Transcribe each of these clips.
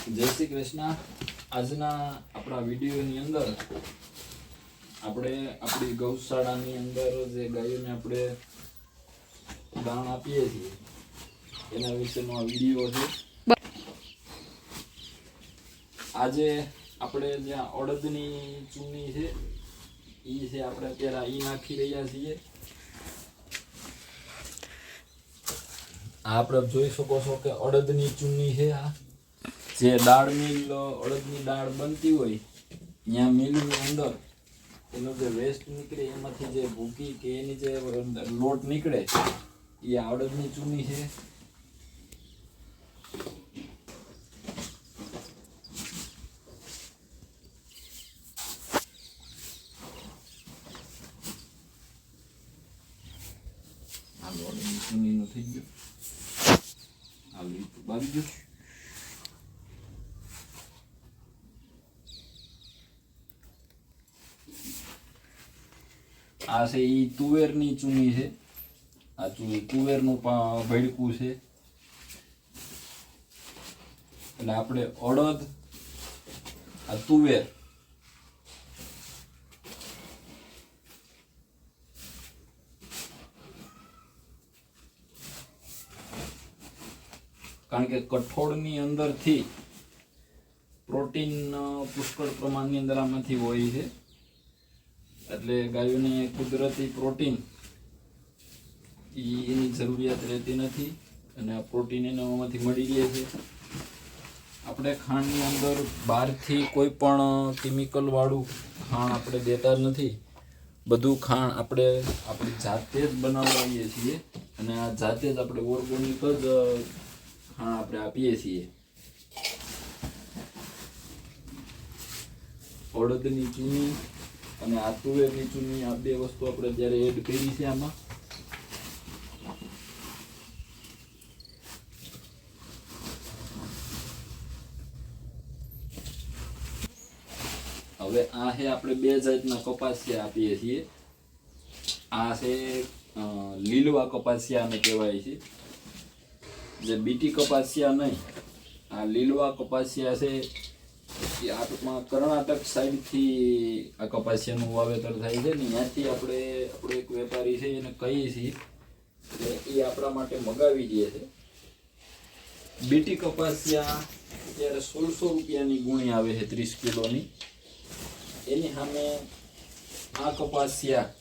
જય શ્રી કૃષ્ણ. આજના આપણા વિડીયોની અંદર આપણે આપણી ગૌશાળાની અંદર જે ગાયોને આપણે દાણ આપીએ છીએ, એના વિશેનો આ વીડિયો છે. આજે આપણે જ્યાં અડદની ચૂની છે એ છે આપણે અત્યારે એ નાખી રહ્યા છીએ. આ આપણે જોઈ શકો છો કે અડદની ચૂની છે આ. જે દાળ મિલ અડદની દાળ બનતી હોય, ત્યાં મિલની અંદર એનો જે વેસ્ટ નીકળે, એમાંથી જે ભૂકી કે એની જે લોટ નીકળે, એ અડદની ચૂની છે. હાલો અડદની ચૂનીનું થઈ ગયું. આ લીધું બારી ગયું આ છે તુવેરની ચૂની છે. આ ચૂની તુવેરનું ભડકું છે. એટલે આપણે અડદ, આ તુવેર. કારણ કે કઠોળની અંદરથી પ્રોટીન પુષ્કળ પ્રમાણની અંદર આમાંથી હોય છે. એટલે ગાયોને કુદરતી પ્રોટીન એની જરૂરિયાત રહેતી નથી અને આ પ્રોટીન એને આમાંથી મળી રહે છે. આપણે ખાંડની અંદર બહારથી કોઈ પણ કેમિકલવાળું ખાણ આપણે દેતા નથી. બધું ખાણ આપણે આપણી જાતે જ બનાવીએ છીએ અને આ જાતે જ આપણે ઓર્ગોનિક જ ખાણ આપણે આપીએ છીએ. અડદની ચૂની અને આ તુવેર ચૂની આ બે વસ્તુ આપણે અત્યારે એડ કરી છે આમાં. હવે આ છે આપણે બે જાતના કપાસિયા આપીએ છીએ. આ છે લીલવા કપાસિયાને કહેવાય છે. જે બીટી કપાસિયા નહીં, આ લીલવા કપાસિયા છે આ ટૂંકમાં કર્ણાટક સાઈડથી આ કપાસિયાનું વાવેતર થાય છે ને ત્યાંથી આપણે, આપણો એક વેપારી છે એને કહીએ છીએ. એ આપણા માટે મગાવી દે છે. બીટી કપાસિયા અત્યારે સોળસો રૂપિયાની ગુણી આવે છે, ત્રીસ કિલોની. એની સામે આ કપાસિયા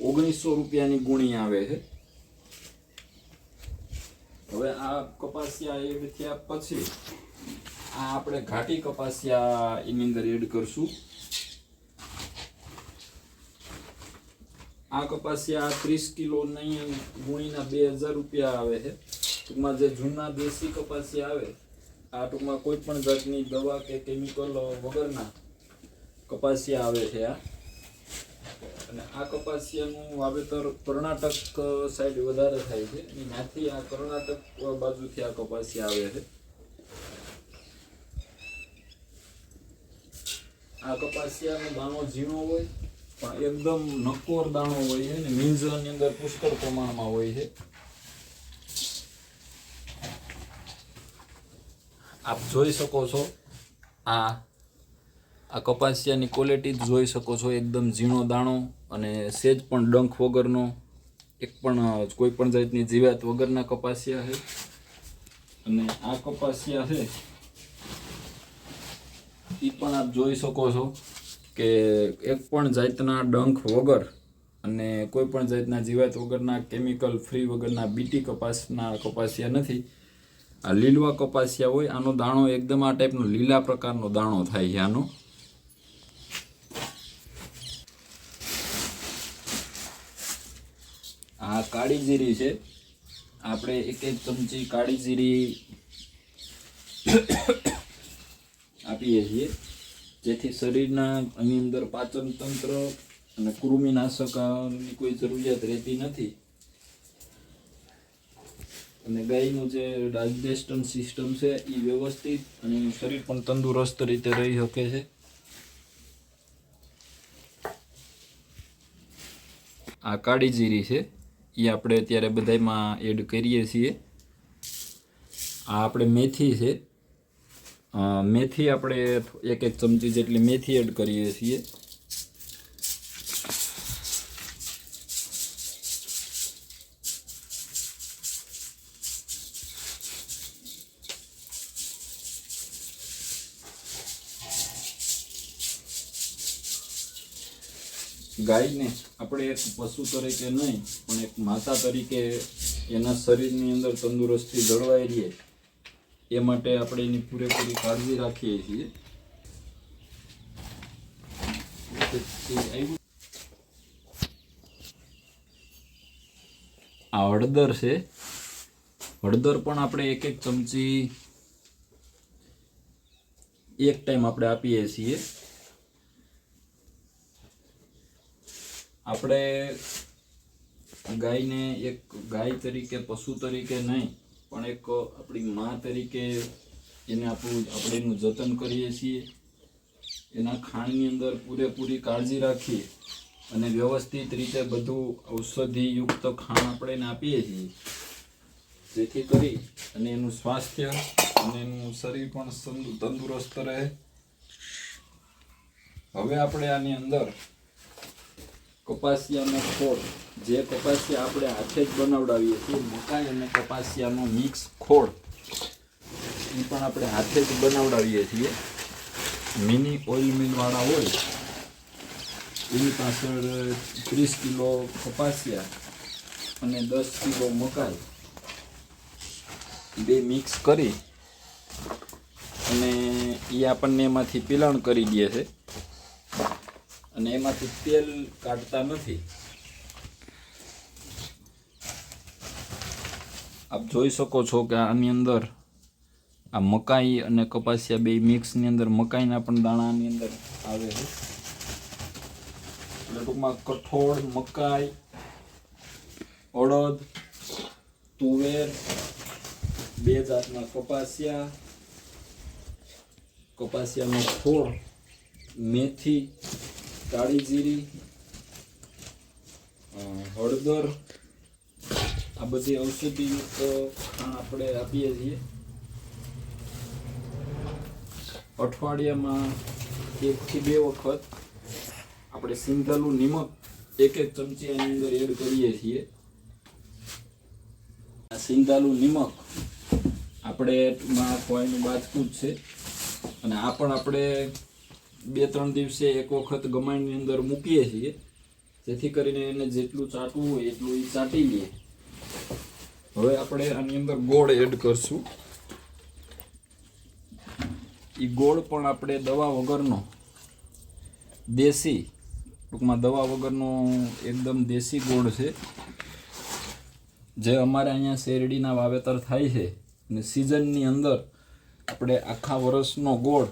ઓગણીસો રૂપિયાની ગુણી આવે છે. હવે આ કપાસિયા એ થયા પછી આ આપણે ઘાટી કપાસિયા એની અંદર એડ કરશું. આ કપાસિયા ત્રીસ કિલો નહીં ગુણીના બે હજાર રૂપિયા આવે છે. ટૂંકમાં જે જૂના દેશી કપાસિયા આવે, આ ટૂંકમાં કોઈ પણ જાતની દવા કે કેમિકલ વગરના કપાસિયા આવે છે આ. અને આ કપાસિયાનું વાવેતર કર્ણાટક સાઈડ વધારે થાય છે. અને ત્યાંથી આ કર્ણાટક બાજુથી આ કપાસિયા આવે છે. આ કપાસિયાનો દાણો ઝીણો હોય, પણ એકદમ નકોર દાણો હોય છે ને મીંજની અંદર પુષ્કળ પ્રમાણમાં હોય છે. આપ જોઈ શકો છો, આ આ કપાસિયાની ક્વોલિટી જ જોઈ શકો છો, એકદમ ઝીણો દાણો અને સેજ પણ ડંખ વગરનો, એક પણ કોઈ પણ જાતની જીવાત વગરના કપાસિયા છે. અને આ કપાસિયા છે એ પણ આપ જોઈ શકો છો કે એક પણ જાતના ડંખ વગર અને કોઈ પણ જાતના જીવાત વગરના કેમિકલ ફ્રી વગરના બીટી કપાસના કપાસિયા નથી. આ લીલવા કપાસિયા હોય, આનો દાણો એકદમ આ ટાઈપનો લીલા પ્રકારનો દાણો થાય છે આનો. આ કાળી જીરી છે. આપણે એક એક ચમચી કાળી જીરી આપીએ છીએ. જેથી શરીરના એની અંદર પાચન તંત્ર અને કૃમિનાશકની કોઈ જરૂરિયાત રહેતી નથી. અને ગાયનું જે ડાયજેસ્ટન સિસ્ટમ છે એ વ્યવસ્થિત અને એનું શરીર પણ તંદુરસ્ત રીતે રહી શકે છે. આ કાળી જીરી છે. એ આપણે અત્યારે બધામાં એડ કરીએ છીએ. આ આપણે મેથી છે. મેથી આપણે એક એક ચમચી જેટલી મેથી એડ કરીએ છીએ. ગાયને આપણે એક પશુ તરીકે નહીં, પણ એક માતા તરીકે એના શરીરની અંદર તંદુરસ્તી જળવાઈ રહે. એ માટે આપણે એની પૂરેપૂરી કાળજી રાખીએ છીએ. આ હળદર છે. હળદર પણ આપણે એક એક ચમચી એક ટાઈમ આપણે આપીએ છીએ. આપણે ગાયને એક ગાય તરીકે, પશુ તરીકે નહીં પણ એક આપણી મા તરીકે એને આપણું આપણે એનું જતન કરીએ છીએ. એના ખાણની અંદર પૂરેપૂરી કાળજી રાખી અને વ્યવસ્થિત રીતે બધું ઔષધિયુક્ત ખાણ આપણે એને આપીએ છીએ. જેથી કરી અને એનું સ્વાસ્થ્ય અને એનું શરીર પણ તંદુરસ્ત રહે. હવે આપણે આની અંદર કપાસિયાનો ખોળ. જે કપાસિયા આપણે હાથે જ બનાવડાવીએ છીએ મકાઈ અને કપાસિયાનો મિક્સ ખોળ. એ પણ આપણે હાથે જ બનાવડાવીએ છીએ. મિની ઓઇલ મિલવાળા હોય, એની પાછળ ત્રીસ કિલો કપાસિયા અને દસ કિલો મકાઈ. બે મિક્સ કરી અને એ આપણને એમાંથી પીલાણ કરી દે છે. અને એમાંથી તેલ કાઢતા નથી. આપ જોઈ શકો છો કે આની અંદર આ મકાઈ અને કપાસિયા બે મિક્સની અંદર મકાઈના પણ દાણાની અંદર આવે છે. એટલે ટૂંકમાં કઠોળ, મકાઈ, અડદ, તુવેર, બે જાતના કપાસિયા, કપાસિયાનો છોડ, મેથી કાળી જીરી હળદર, આ બધી ઔષધિયુક્ત પણ આપણે આપીએ છીએ. અઠવાડિયામાં એકથી બે વખત આપણે સિંધાલું નિમક એક એક ચમચી એની અંદર એડ કરીએ છીએ. આ સિંધાલું નિમક આપણે ટૂંકમાં કોઈનું બાજકું જ છે. અને આ પણ આપણે બે ત્રણ દિવસે એક વખત ગમાણની અંદર મૂકીએ છીએ. જેથી કરીને એને જેટલું ચાટવું હોય એટલું એ ચાટી લઈએ. હવે આપણે આની અંદર ગોળ એડ કરશું. એ ગોળ પણ આપણે દવા વગરનો, દેશી, ટૂંકમાં દવા વગરનો એકદમ દેશી ગોળ છે. જે અમારે અહીંયા શેરડીના વાવેતર થાય છે. અને સિઝનની અંદર આપણે આખા વર્ષનો ગોળ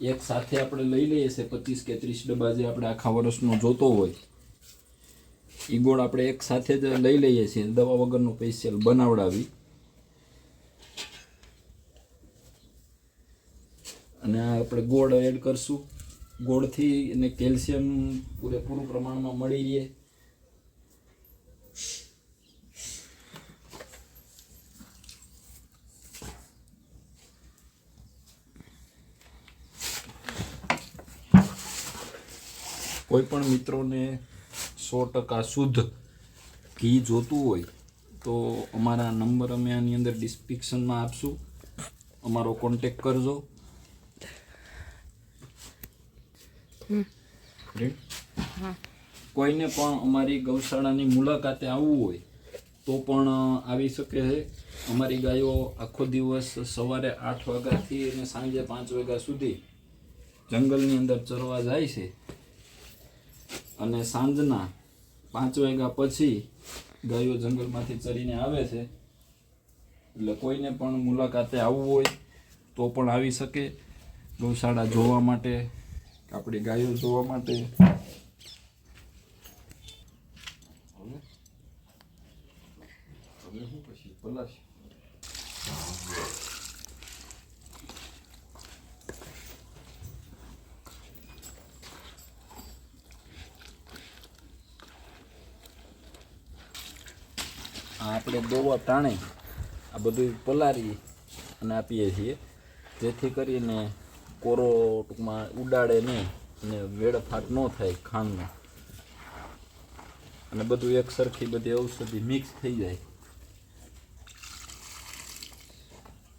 એક સાથે આપણે લઈ લઈએ છે પચીસ કે ત્રીસ ડબ્બા જે આપણે આખા વર્ષનો જોતો હોય. એ ગોળ આપણે એક સાથે જ લઈ લઈએ છીએ દવા વગરનું સ્પેશિયલ બનાવડાવી. અને આપણે ગોળ એડ કરશું. ગોળથી એને કેલ્શિયમ પૂરેપૂરું પ્રમાણમાં મળી રહે. કોઈ પણ મિત્રોને સો ટકા શુદ્ધ ઘી જોતું હોય તો અમારા નંબર અમે આની અંદર ડિસ્ક્રિપ્શનમાં આપશું. અમારો કોન્ટેક કરજો? કોઈને પણ અમારી ગૌશાળાની મુલાકાતે આવવું હોય તો પણ આવી શકે છે. અમારી ગાયો આખો દિવસ સવારે આઠ વાગ્યાથી અને સાંજે પાંચ વાગ્યા સુધી જંગલની અંદર ચરવા જાય છે. અને સાંજના પાંચ વાગ્યા પછી ગાયો જંગલમાંથી ચરીને આવે છે. એટલે કોઈને પણ મુલાકાતે આવવું હોય તો પણ આવી શકે. ગૌશાળા જોવા માટે, આપણી ગાયો જોવા માટે. હવે? પલાશ. આપણે દોવા ટાણે આ બધું પલારી અને આપીએ છીએ. જેથી કરીને કોરો ટૂંકમાં ઉડાડે નહીં અને વેડફાટ ન થાય ખાંડનો અને બધું એક સરખી બધી ઔષધિ મિક્સ થઈ જાય.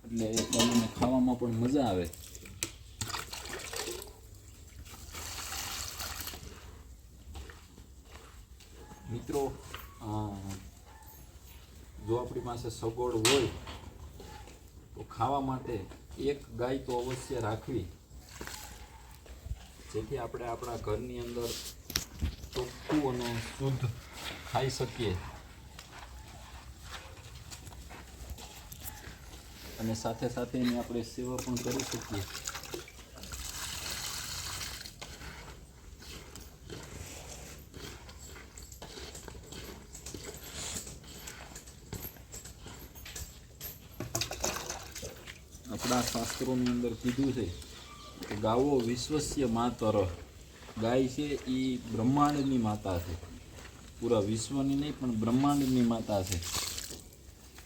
એટલે તમને ખાવામાં પણ મજા આવે. મિત્રો જો આપણી પાસે સગવડ હોય, તો ખાવા માટે એક ગાય તો અવશ્ય રાખવી. જેથી આપણે આપણા ઘરની અંદર ચોખ્ખું અને શુદ્ધ ખાઈ શકીએ. અને સાથે સાથે એની આપણે સેવા પણ કરી શકીએ. આપણા શાસ્ત્રોની અંદર કીધું છે કે ગાવો વિશ્વસ્ય માતર. ગાય છે એ બ્રહ્માંડની માતા છે. પૂરા વિશ્વની નહીં, પણ બ્રહ્માંડની માતા છે.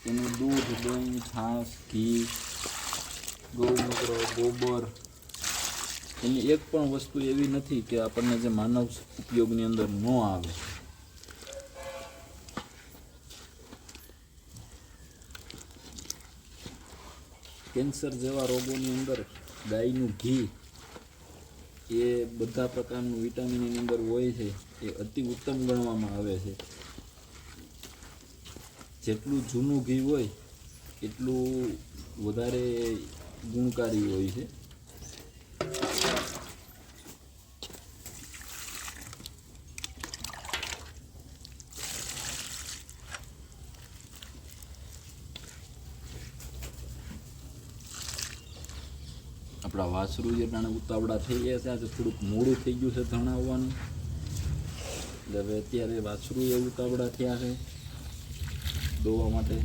એનું દૂધ, દહીં, છાશ, ઘી, ગૌમૂત્ર, ગોબર. એની એક પણ વસ્તુ એવી નથી કે આપણને જે માનવ ઉપયોગની અંદર ન આવે. કેન્સર જેવા રોગોની અંદર ગાયનું ઘી એ બધા પ્રકારનું વિટામિનની અંદર હોય છે, એ અતિ ઉત્તમ ગણવામાં આવે છે. જેટલું જૂનું ઘી હોય, એટલું વધારે ગુણકારી હોય છે. આપણા વાસરું જે નાના ઉતાવળા થઈ ગયા છે, આજે થોડુંક મોડું થઈ ગયું છે ધણાવવાનું એટલે હવે અત્યારે વાસરુ એ ઉતાવળા થયા છે. દોવા માટે